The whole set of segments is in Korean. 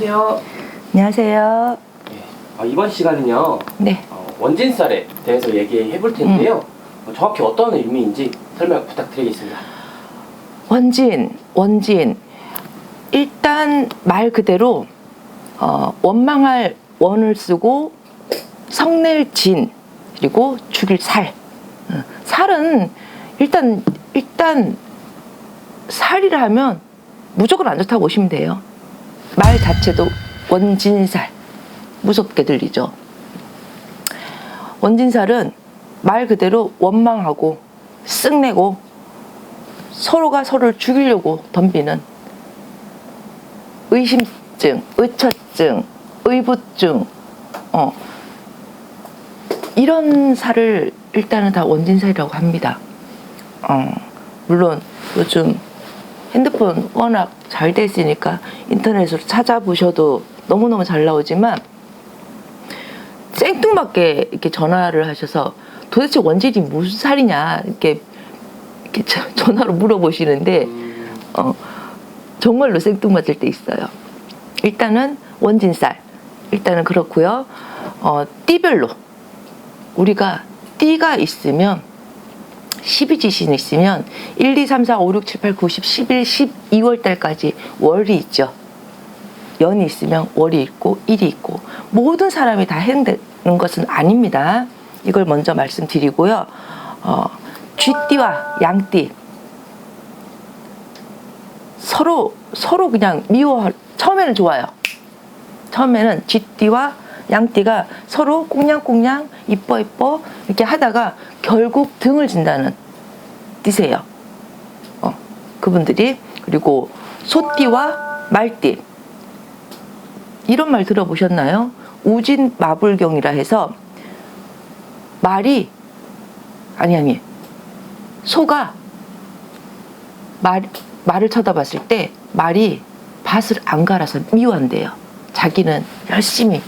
안녕하세요. 안녕하세요. 어, 이번 시간은요 네. 어, 원진살에 대해서 얘기해 볼 텐데요. 어, 정확히 어떤 의미인지 설명 부탁드리겠습니다. 원진, 원진. 일단 말 그대로 어, 원망할 원을 쓰고 성낼 진 그리고 죽일 살. 어, 살은 일단 일단 살이라 하면 무조건 안 좋다고 보시면 돼요. 말 자체도 원진살 무섭게 들리죠. 원진살은 말 그대로 원망하고 쓱내고 서로가 서로를 죽이려고 덤비는 의심증, 의처증, 의부증, 어, 이런 살을 일단은 다 원진살이라고 합니다. 어, 물론 요즘 핸드폰 워낙 잘 돼 있으니까 인터넷으로 찾아보셔도 너무너무 잘 나오지만 생뚱맞게 이렇게 전화를 하셔서 도대체 원진이 무슨 살이냐 이렇게, 이렇게 저- 전화로 물어보시는데 어, 정말로 생뚱맞을 때 있어요. 일단은 원진살 일단은 그렇고요. 어, 띠별로 우리가 띠가 있으면 12지신 있으면 1, 2, 3, 4, 5, 6, 7, 8, 9, 10, 11, 12월 달까지 월이 있죠. 연이 있으면 월이 있고 일이 있고 모든 사람이 다 해당되는 것은 아닙니다. 이걸 먼저 말씀드리고요. 어, 쥐띠와 양띠 서로 서로 그냥 미워 처음에는 좋아요. 처음에는 쥐띠와 양띠가 서로 꽁냥꽁냥 이뻐 이뻐 이렇게 하다가 결국 등을 진다는 띠세요. 어, 그분들이 그리고 소띠와 말띠 이런 말 들어보셨나요? 우진 마불경이라 해서 말이 아니 아니 소가 말 말을 쳐다봤을 때 말이 밭을 안 갈아서 미워한대요. 자기는 열심히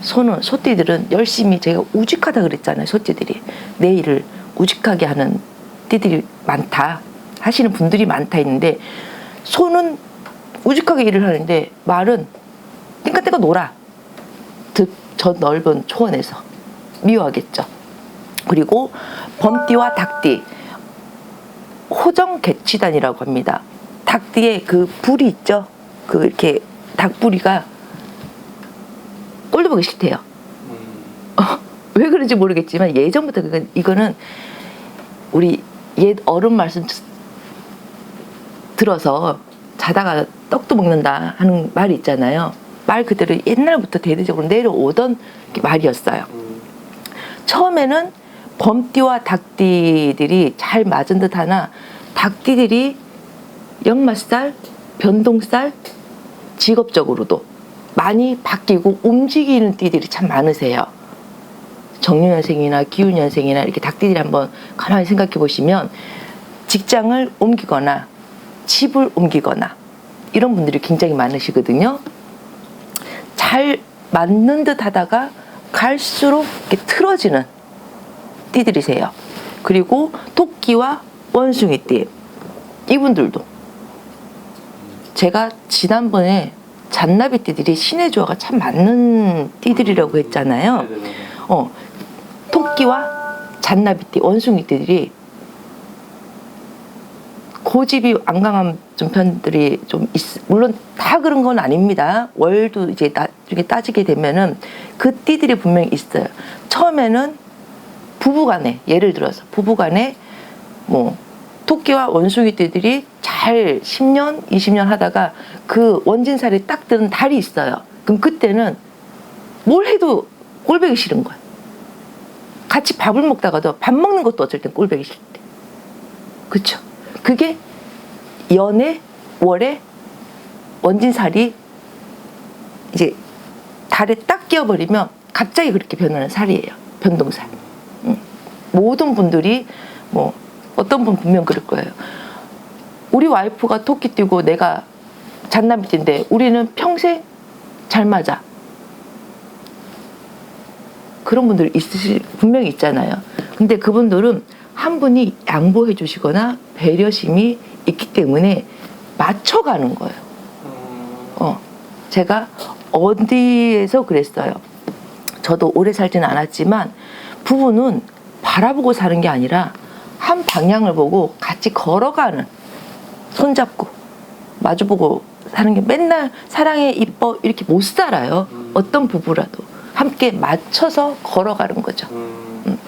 소는 소띠들은 열심히 제가 우직하다 그랬잖아요. 소띠들이 내 일을 우직하게 하는 띠들이 많다 하시는 분들이 많다 했는데 소는 우직하게 일을 하는데 말은 띵까띵까 놀아 득저 넓은 초원에서 미워하겠죠. 그리고 범띠와 닭띠 호정 개취단이라고 합니다. 닭띠에 그 불이 있죠. 그 이렇게 닭부리가 꼴도 보기 싫대요. 왜 그런지 모르겠지만 예전부터 그건 이거는 우리 옛 어른 말씀 듣- 들어서 자다가 떡도 먹는다 하는 말이 있잖아요. 말 그대로 옛날부터 대대적으로 내려오던 말이었어요. 음, 처음에는 범띠와 닭띠들이 잘 맞은 듯 하나 닭띠들이 역마살, 변동살, 직업적으로도 많이 바뀌고 움직이는 띠들이 참 많으세요. 정유년생이나 기후년생이나 이렇게 닭띠들이 한번 가만히 생각해 보시면 직장을 옮기거나 집을 옮기거나 이런 분들이 굉장히 많으시거든요. 잘 맞는 듯 하다가 갈수록 이렇게 틀어지는 띠들이세요. 그리고 토끼와 원숭이띠 이분들도 제가 지난번에 잔나비 띠들이 신의 조화가 참 맞는 띠들이라고 했잖아요. 네네네. 어, 토끼와 잔나비 띠, 원숭이 띠들이 고집이 안 강한 좀 편들이 좀 있, 물론 다 그런 건 아닙니다. 월도 이제 나중에 따지게 되면은 그 띠들이 분명히 있어요. 처음에는 부부간에 예를 들어서 부부간에 뭐 토끼와 원숭이띠들이 잘 10년, 20년 하다가 그 원진살이 딱 드는 달이 있어요. 그럼 그때는 뭘 해도 꼴보기 싫은 거야. 같이 밥을 먹다가도 밥 먹는 것도 어쩔 땐 꼴보기 싫대. 그쵸? 그게 연애, 월에 원진살이 이제 달에 딱 끼어버리면 갑자기 그렇게 변하는 살이에요. 변동살. 응. 모든 분들이 뭐 어떤 분 분명 그럴 거예요. 우리 와이프가 토끼 띠고 내가 잔나비띠인데 우리는 평생 잘 맞아. 그런 분들 있으실 분명히 있잖아요. 근데 그분들은 한 분이 양보해 주시거나 배려심이 있기 때문에 맞춰가는 거예요. 음, 어. 제가 어디에서 그랬어요. 저도 오래 살지는 않았지만 부부는 바라보고 사는 게 아니라 한 방향을 보고 같이 걸어가는 손잡고 마주보고 사는 게 맨날 사랑해 이뻐 이렇게 못 살아요. 어떤 부부라도 함께 맞춰서 걸어가는 거죠. 음.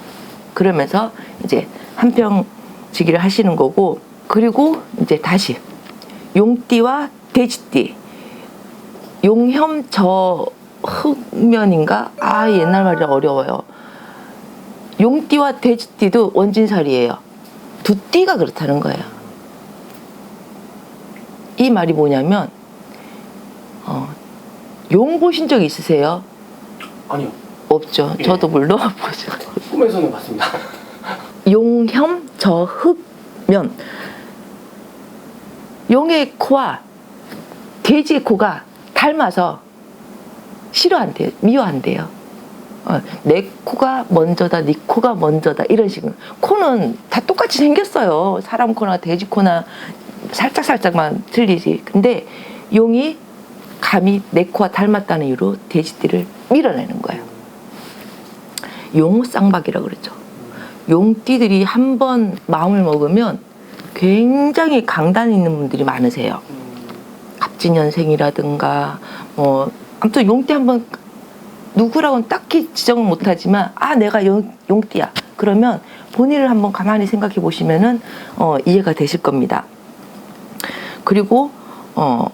그러면서 이제 한평지기를 하시는 거고 그리고 이제 다시 용띠와 돼지띠 용혐 저 흑면인가 아 옛날 말이 어려워요 용띠와 돼지띠도 원진살이에요 두 띠가 그렇다는 거예요 이 말이 뭐냐면 어, 용 보신 적 있으세요? 아니요. 없죠 예. 저도 물론 보죠 꿈에서는 봤습니다. 용혐 저흑면 용의 코와 돼지의 코가 닮아서 싫어한대요. 미워한대요. 어, 내 코가 먼저다, 네 코가 먼저다 이런 식으로 코는 다 똑같이 생겼어요. 사람 코나 돼지 코나 살짝 살짝만 틀리지. 근데 용이 감히 내 코와 닮았다는 이유로 돼지띠를 밀어내는 거예요. 용 쌍박이라고 그러죠. 용띠들이 한 번 마음을 먹으면 굉장히 강단 있는 분들이 많으세요. 음. 갑진년생이라든가 뭐 아무튼 용띠 한번 누구라고는 딱히 지정은 못하지만 아 내가 용, 용띠야 그러면 본인을 한번 가만히 생각해 보시면은 어, 이해가 되실 겁니다. 그리고 어,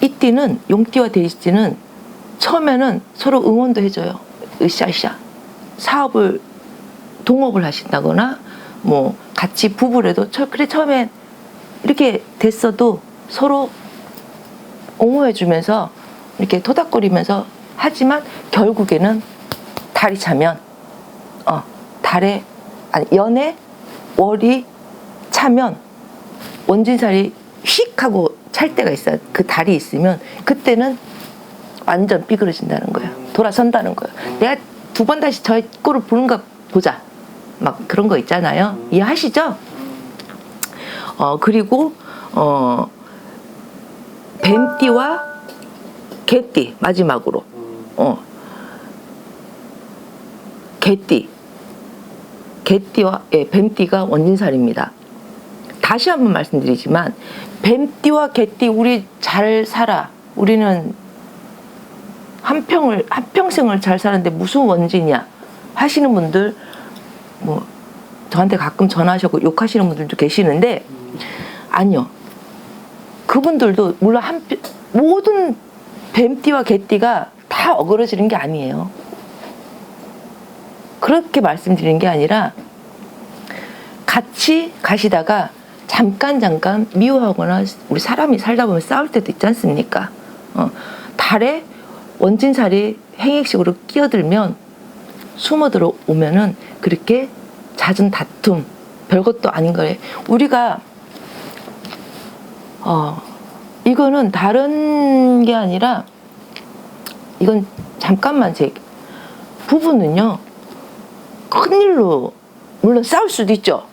이 띠는 용띠와 돼지띠는 처음에는 서로 응원도 해줘요. 으쌰으쌰 사업을 동업을 하신다거나 뭐 같이 부부래도 처, 그래 처음에 이렇게 됐어도 서로 옹호해 주면서 이렇게 토닥거리면서 하지만 결국에는 달이 차면 어 달에 아니 연애 월이 차면 원진살이 휙 하고 찰 때가 있어요. 그 달이 있으면 그때는 완전 삐그러진다는 거예요. 돌아선다는 거예요. 내가 두 번 다시 저 꼴을 보는가 보자. 막 그런 거 있잖아요. 이해하시죠? 어 그리고 어 뱀띠와 개띠 마지막으로 음. 어. 개띠. 개띠와 예, 뱀띠가 원진살입니다. 다시 한번 말씀드리지만 뱀띠와 개띠 우리 잘 살아. 우리는 한 평을 한 평생을 잘 사는데 무슨 원진이야? 하시는 분들 뭐 저한테 가끔 전화하셔고 욕하시는 분들도 계시는데 아니요. 그분들도 물론 한 편- 모든 뱀띠와 개띠가 다 어그러지는 게 아니에요. 그렇게 말씀드리는 게 아니라 같이 가시다가 잠깐 잠깐 미워하거나 우리 사람이 살다 보면 싸울 때도 있지 않습니까? 어, 달에 원진살이 행액식으로 끼어들면 숨어 들어오면은 그렇게 잦은 다툼 별것도 아닌 거예요. 우리가 어 이거는 다른 게 아니라 이건 잠깐만 제 부부는요 큰일로 물론 싸울 수도 있죠.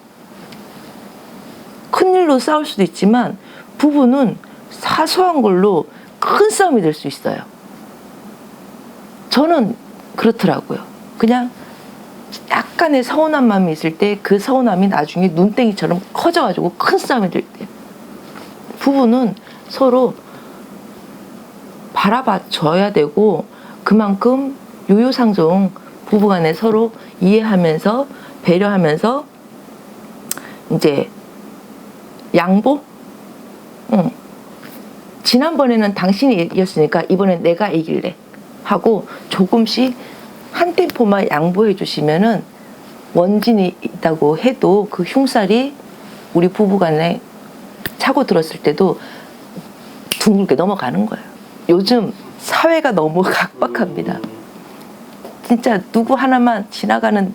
큰일로 싸울 수도 있지만 부부는 사소한 걸로 큰 싸움이 될 수 있어요. 저는 그렇더라고요. 그냥 약간의 서운한 마음이 있을 때 그 서운함이 나중에 눈땡이처럼 커져가지고 큰 싸움이 될 때. 부부는 서로 바라봐 줘야 되고 그만큼 요요상종 부부간에 서로 이해하면서 배려하면서 이제 양보? 응. 지난번에는 당신이 이겼으니까 이번엔 내가 이길래 하고 조금씩 한 템포만 양보해 주시면은 원진이 있다고 해도 그 흉살이 우리 부부간에 차고 들었을 때도 둥글게 넘어가는 거예요. 요즘 사회가 너무 각박합니다. 진짜 누구 하나만 지나가는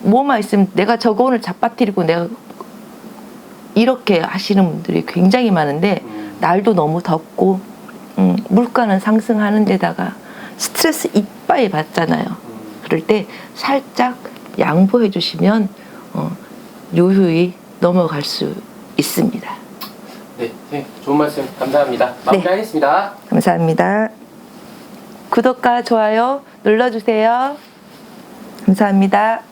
뭐만 있으면 내가 저거 오늘 잡아뜨리고 내가 이렇게 하시는 분들이 굉장히 많은데 음. 날도 너무 덥고 음, 물가는 상승하는 데다가 스트레스 이빠이 받잖아요. 음. 그럴 때 살짝 양보해 주시면 어, 유유히 넘어갈 수 있습니다. 네, 좋은 말씀 감사합니다. 마무리하겠습니다. 감사합니다. 구독과 좋아요 눌러주세요. 감사합니다.